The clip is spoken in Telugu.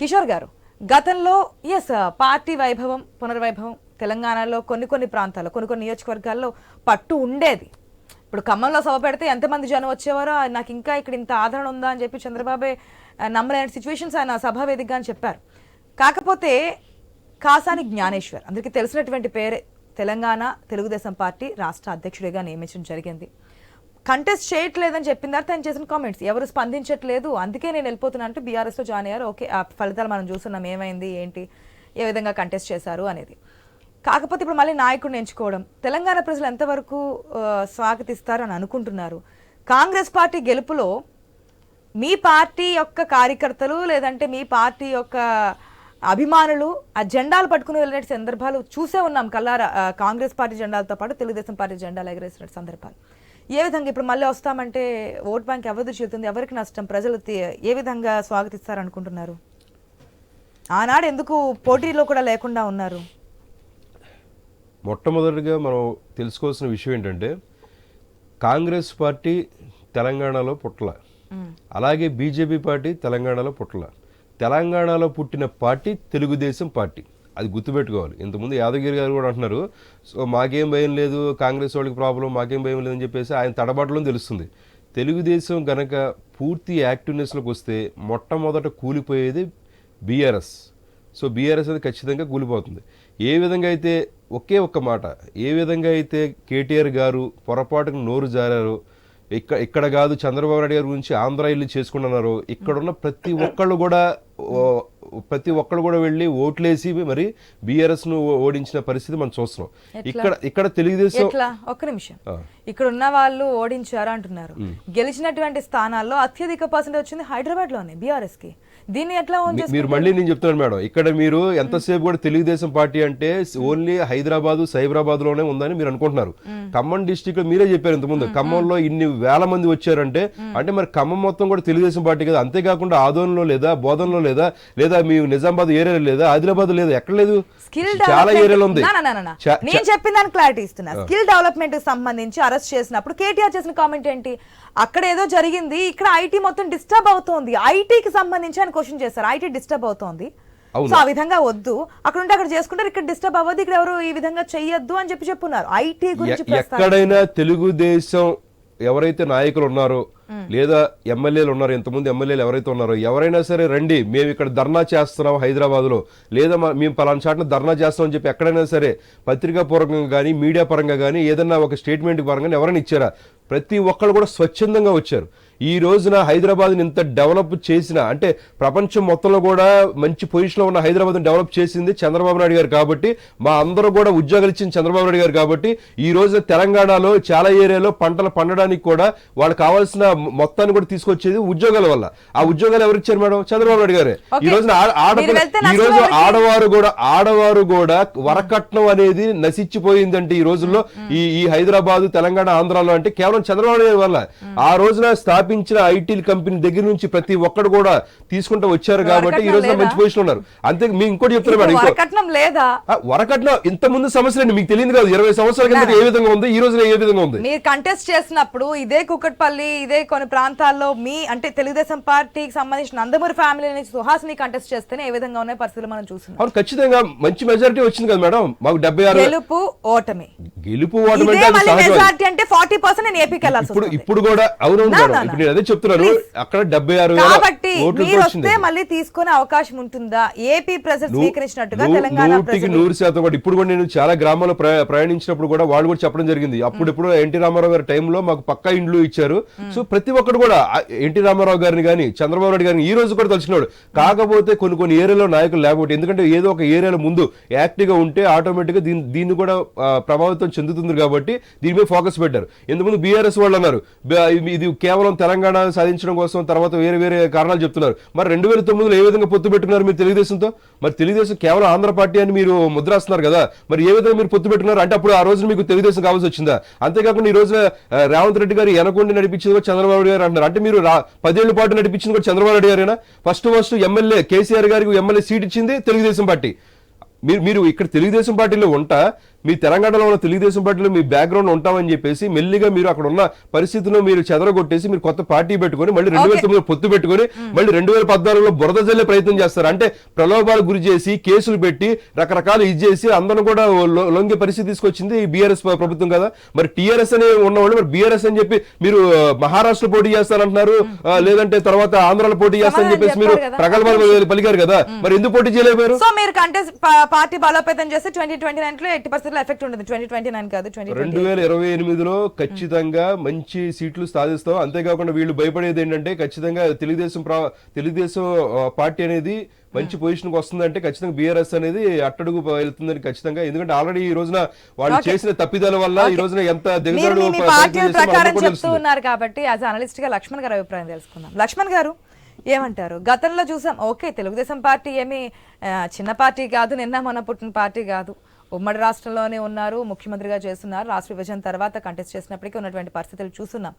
కిషోర్ గారు గతంలో ఎస్ uh, పార్టీ వైభవం పునర్వైభవం తెలంగాణలో కొన్ని కొన్ని ప్రాంతాల్లో కొన్ని కొన్ని నియోజకవర్గాల్లో పట్టు ఉండేది. ఇప్పుడు ఖమ్మంలో సభ పెడితే ఎంతమంది జనం వచ్చేవారో నాకు ఇంకా ఇక్కడ ఇంత ఆదరణ ఉందా అని చెప్పి చంద్రబాబే నమ్మలేని సిచ్యువేషన్స్ ఆయన సభా వేదికగా అని చెప్పారు. కాకపోతే కాసాని జ్ఞానేశ్వర్ అందరికీ తెలిసినటువంటి పేరే తెలంగాణ తెలుగుదేశం పార్టీ రాష్ట్ర అధ్యక్షుడిగా నియమించడం జరిగింది. కంటెస్ట్ చేయట్లేదని చెప్పిన తర్వాత ఆయన చేసిన కామెంట్స్ ఎవరు స్పందించట్లేదు. అందుకే నేను వెళ్ళిపోతున్నా అంటే బీఆర్ఎస్లో జాయిన్ అయ్యారు. ఓకే ఆ ఫలితాలు మనం చూస్తున్నాం. ఏమైంది? ఏంటి? ఏ విధంగా కంటెస్ట్ చేశారు అనేది. కాకపోతే ఇప్పుడు మళ్ళీ నాయకుడిని ఎంచుకోవడం. తెలంగాణ ప్రజలు ఎంతవరకు స్వాగతిస్తారు అని అనుకుంటున్నారు. కాంగ్రెస్ పార్టీ గెలుపులో మీ పార్టీ యొక్క కార్యకర్తలు లేదంటే మీ పార్టీ యొక్క అభిమానులు ఆ జెండాలు పట్టుకుని వెళ్ళిన సందర్భాలు చూసే ఉన్నాం. కల్లారా కాంగ్రెస్ పార్టీ జెండాలతో పాటు తెలుగుదేశం పార్టీ జెండాలు ఎగరేసిన సందర్భాలు. ఏ విధంగా ఇప్పుడు మళ్ళీ వస్తామంటే ఓట్ బ్యాంక్ ఎవరిది చేతుంది ఎవరికి నష్టం? ప్రజలు ఏ విధంగా స్వాగతిస్తారు అనుకుంటున్నారు ఆనాడు ఎందుకు పోటీలో కూడా లేకుండా ఉన్నారు? మొట్టమొదటిగా మనం తెలుసుకోవాల్సిన విషయం ఏంటంటే కాంగ్రెస్ పార్టీ తెలంగాణలో పుట్టల. అలాగే బీజేపీ పార్టీ తెలంగాణలో పుట్టల. తెలంగాణలో పుట్టిన పార్టీ తెలుగుదేశం పార్టీ. అది గుర్తుపెట్టుకోవాలి. ఇంతకుముందు యాదగిరి గారు కూడా అంటున్నారు సో మాకేం భయం లేదు కాంగ్రెస్ వాళ్ళకి ప్రాబ్లం మాకేం భయం లేదని చెప్పేసి ఆయన తడబాటులో తెలుస్తుంది. తెలుగుదేశం గనక పూర్తి యాక్టివ్నెస్లోకి వస్తే మొట్టమొదట కూలిపోయేది బీఆర్ఎస్. సో బీఆర్ఎస్ అది ఖచ్చితంగా కూలిపోతుంది. ఏ విధంగా అయితే ఒకే ఒక్క మాట ఏ విధంగా అయితే కేటీఆర్ గారు పొరపాటుకు నోరు జారారు ఇక్కడ ఇక్కడ కాదు చంద్రబాబు నాయుడు గారి గురించి ఆంధ్ర ఇల్లు చేసుకుంటున్నారు ఇక్కడ ఉన్న ప్రతి ఒక్కళ్ళు కూడా ఓ, ప్రతి ఒక్కళ్ళు కూడా వెళ్ళి ఓట్లేసి మరి బీఆర్ఎస్ను ఓడించిన పరిస్థితి మనం చూస్తున్నాం. ఇక్కడ ఇక్కడ తెలుగుదేశం ఒక్క నిమిషం. ఇక్కడ ఉన్న వాళ్ళు ఓడించారు అంటున్నారు గెలిచినటువంటి స్థానాల్లో అత్యధిక పర్సెంట్ వచ్చింది హైదరాబాద్లోనే బీఆర్ఎస్కి దీన్ని ఎట్లా మీరు మళ్ళీ నేను చెప్తున్నాను మేడం. ఇక్కడ మీరు ఎంతసేపు కూడా తెలుగుదేశం పార్టీ అంటే ఓన్లీ హైదరాబాద్ సైబరాబాద్లోనే ఉందని మీరు అనుకుంటున్నారు. ఖమ్మం డిస్టిక్లో మీరే చెప్పారు ఇంతకుముందు. ఖమ్మంలో ఇన్ని వేల మంది వచ్చారంటే అంటే మరి ఖమ్మం మొత్తం కూడా తెలుగుదేశం పార్టీ కదా. అంతేకాకుండా ఆదోన్లో లేదా బోధనలో లేదా లేదా మీ నిజామాబాద్ ఏరియాలో లేదా ఆదిలాబాద్ లేదా ఎక్కడ లేదు. స్కిల్ చాలా ఏరియాలో ఉంది. నేను చెప్పిన దానికి క్లారిటీ ఇస్తున్నా. స్కిల్ డెవలప్మెంట్ సంబంధించి అరెస్ట్ చేసినప్పుడు కేటీఆర్ చేసిన కామెంట్ ఏంటి? అక్కడ ఏదో జరిగింది ఇక్కడ ఐటీ మొత్తం డిస్టర్బ్ అవుతోంది. ఐటీకి సంబంధించి ఆయన క్వశ్చన్ చేస్తారు. ఐటీ డిస్టర్బ్ అవుతోంది. సో ఆ విధంగా వద్దు. అక్కడ ఉంటే అక్కడ చేసుకుంటారు. ఇక్కడ డిస్టర్బ్ అవ్వద్దు. ఇక్కడ ఎవరు ఈ విధంగా చెయ్యొద్దు అని చెప్పి చెప్పున్నారు. ఐటీ గురించి ఎక్కడైనా తెలుగుదేశం ఎవరైతే నాయకులు ఉన్నారో లేదా ఎమ్మెల్యేలు ఉన్నారు ఇంతకుముందు ఎమ్మెల్యేలు ఎవరైతే ఉన్నారో ఎవరైనా సరే రండి. మేము ఇక్కడ ధర్నా చేస్తున్నాం హైదరాబాద్లో లేదా మేము పలానా చాట్ల ధర్నా చేస్తాం అని చెప్పి ఎక్కడైనా సరే పత్రికా పూర్వకంగా కానీ మీడియా పరంగా కానీ ఏదన్నా ఒక స్టేట్మెంట్ పరంగా ఎవరైనా ఇచ్చారా? ప్రతి ఒక్కళ్ళు కూడా స్వచ్ఛందంగా వచ్చారు. ఈ రోజున హైదరాబాద్ ఇంత డెవలప్ చేసిన అంటే ప్రపంచం మొత్తంలో కూడా మంచి పొజిషన్లో ఉన్న హైదరాబాద్ డెవలప్ చేసింది చంద్రబాబు నాయుడు గారు కాబట్టి మా అందరూ కూడా ఉద్యోగాలు ఇచ్చింది చంద్రబాబు నాయుడు గారు కాబట్టి ఈ రోజు తెలంగాణలో చాలా ఏరియాలో పంటలు పండడానికి కూడా వాళ్ళకి కావాల్సిన మొత్తాన్ని కూడా తీసుకొచ్చేది ఉద్యోగాల వల్ల. ఆ ఉద్యోగాలు ఎవరు ఇచ్చారు మేడం? చంద్రబాబు నాయుడు గారే. ఈ రోజున ఈ రోజు? ఆడవారు కూడా ఆడవారు కూడా వరకట్నం అనేది నశించిపోయిందంటే ఈ రోజుల్లో ఈ ఈ హైదరాబాద్ తెలంగాణ ఆంధ్రాలో అంటే కేవలం చంద్రబాబు నాయుడు వల్ల. ఆ రోజున స్థాపించిన ఐటీ కంపెనీ దగ్గర నుంచి ప్రతి ఒక్కడు కూడా తీసుకుంటూ వచ్చారు కాబట్టి ఈ రోజున వరకట్నం మంచి పొజిషన్ ఉన్నారు. అంతే మీ ఇంకోటి చెప్తున్నా మేడం వరకట్నం లేదా? వరకట్నం ఇంత ముందు సమస్య అండి మీకు తెలియదు కాదు ఇరవై సంవత్సరాల కింద ఏ విధంగా ఉంది? ఈ రోజున ఏ విధంగా ఉంది? మీరు కంటెస్ట్ చేసినప్పుడు ఇదే కుక్కట్పల్లి ఇదే కొన్ని ప్రాంతాల్లో మీ అంటే తెలుగుదేశం పార్టీకి సంబంధించిన నందమూరి ఫ్యామిలీ నుంచి సుహాసిని కంటెస్ట్ చేస్తేనే ఏ విధంగా ఉన్నాయి పరిస్థితులు మనం చూస్తున్నాం. అవును ఖచ్చితంగా మంచి మెజారిటీ వచ్చింది కదా మేడం. మాకు డెబ్బై ఆరు గెలుపు ఓటమి. గెలుపు ఓటమి అంటే ఫార్టీ పర్సెంట్ నేను ఏపీకి వెళ్ళాల్సి ఇప్పుడు కూడా అవునవును నా, మేడం. నా, నా. ఇప్పుడు నేను అదే చెప్తున్నాను. అక్కడ డెబ్బై ఆరు కాబట్టి మీరు వస్తే మళ్ళీ తీసుకునే అవకాశం ఉంటుందా? ఏపీ ప్రజలు స్వీకరించినట్టుగా తెలంగాణ నూటికి నూరు శాతం కూడా. ఇప్పుడు కూడా నేను చాలా గ్రామాల్లో ప్రయా- ప్రయాణించినప్పుడు కూడా వాళ్ళు కూడా చెప్పడం జరిగింది. అప్పుడు ఇప్పుడు ఎన్టీ రామారావు గారి టైంలో మాకు పక్కా ఇండ్లు ఇచ్చారు. సో ప్రతి ఒక్కరు కూడా ఎన్టీ రామారావు గారిని కానీ చంద్రబాబు నాయుడు గారిని ఈ రోజు కూడా తలుచుకున్నాడు. కాకపోతే కొన్ని కొన్ని ఏరియాలో నాయకులు లేకపోతే ఎందుకంటే ఏదో ఒక ఏరియాలో ముందు యాక్టివ్గా ఉంటే ఆటోమేటిక్గా దీన్ని దీన్ని కూడా ప్రభావితం చెందుతుంది కాబట్టి దీని మీద ఫోకస్ పెట్టారు. ఎందుకు బీఆర్ఎస్ వాళ్ళు అన్నారు ఇది కేవలం తెలంగాణ సాధించడం కోసం తర్వాత వేరే వేరే కారణాలు చెప్తున్నారు. మరి రెండు వేల తొమ్మిదిలో ఏ విధంగా పొత్తు పెట్టుకున్నారు మీరు తెలుగుదేశంతో? మరి తెలుగుదేశం కేవలం ఆంధ్ర పార్టీ అని మీరు ముద్రాస్తున్నారు కదా. మరి ఏ విధంగా మీరు పొత్తు పెట్టుకున్నారు? అంటే అప్పుడు ఆ రోజు మీకు తెలుగుదేశం కావాల్సి వచ్చిందా? అంతేకాకుండా ఈ రోజు రేవంత్ రెడ్డి గారు ఎనకొండి నడిపించింది కూడా చంద్రబాబు గారు అంటున్నారు. అంటే మీరు పదేళ్ళ పాటు నడిపించింది కూడా చంద్రబాబు నాయుడు గారేనా? ఫస్ట్ ఫస్ట్ ఎమ్మెల్యే కేసీఆర్ గారికి ఎమ్మెల్యే సీట్ ఇచ్చింది తెలుగుదేశం పార్టీ. మీరు మీరు ఇక్కడ తెలుగుదేశం పార్టీలో ఉంటా మీ తెలంగాణలో ఉన్న తెలుగుదేశం పార్టీలో మీ బ్యాక్గ్రౌండ్ ఉంటామని చెప్పేసి మెల్లిగా మీరు అక్కడ ఉన్న పరిస్థితిలో మీరు చెదరగొట్టేసి మీరు కొత్త పార్టీ పెట్టుకొని మళ్ళీ రెండు వేల తొమ్మిది పొత్తు పెట్టుకొని మళ్ళీ రెండు వేల పద్నాలుగులో బురద జల్లే ప్రయత్నం చేస్తారు. అంటే ప్రలోభాలకు గురి చేసి కేసులు పెట్టి రకరకాలు ఇది చేసి అందరూ కూడా లొంగే పరిస్థితి తీసుకొచ్చింది బీఆర్ఎస్ ప్రభుత్వం కదా. మరి టీఆర్ఎస్ అని ఉన్నవాళ్ళు మరి బీఆర్ఎస్ అని చెప్పి మీరు మహారాష్ట్ర పోటీ చేస్తారంటున్నారు. లేదంటే తర్వాత ఆంధ్రాలో పోటీ చేస్తారని చెప్పేసి మీరు. ప్రగల్భాలు పలికారు కదా. మరి ఎందుకు పోటీ చేయలేకపోయారు? సో మీరు పార్టీ బలోపేతం చేస్తే ట్వంటీ ట్వంటీ నైన్లో ఎట్టి పరిస్థితుల్లో ఎఫెక్ట్ ఉంటుంది. ట్వంటీ ట్వంటీ నైన్ కాదు ట్వంటీ రెండు వేల ఇరవై ఎనిమిదిలో ఖచ్చితంగా మంచి సీట్లు సాధిస్తాం. అంతేకాకుండా వీళ్ళు భయపడేది ఏంటంటే ఖచ్చితంగా తెలుగుదేశం తెలుగుదేశం పార్టీ అనేది మంచి పొజిషన్కి వస్తుందంటే ఖచ్చితంగా బీఆర్ఎస్ అనేది అట్టడుగు వెళ్తుందని ఖచ్చితంగా. ఎందుకంటే ఆల్రెడీ ఈ రోజున వాళ్ళు చేసిన తప్పిదాల వల్ల ఈ రోజున ఎంత. ఉన్నారు కాబట్టి యాజ్ అనలిస్ట్గా లక్ష్మణ్ గారి అభిప్రాయం తెలుసుకుందాం. లక్ష్మణ్ గారు ఏమంటారు? గతంలో చూసాం ఓకే తెలుగుదేశం పార్టీ ఏమి చిన్న పార్టీ కాదు నిన్న మొన్న పుట్టిన పార్టీ కాదు. ఉమ్మడి రాష్ట్రంలోనే ఉన్నారు ముఖ్యమంత్రిగా చేస్తున్నారు. రాష్ట్ర విభజన తర్వాత కంటెస్ట్ చేసినప్పటికీ ఉన్నటువంటి పరిస్థితులు చూస్తున్నాం.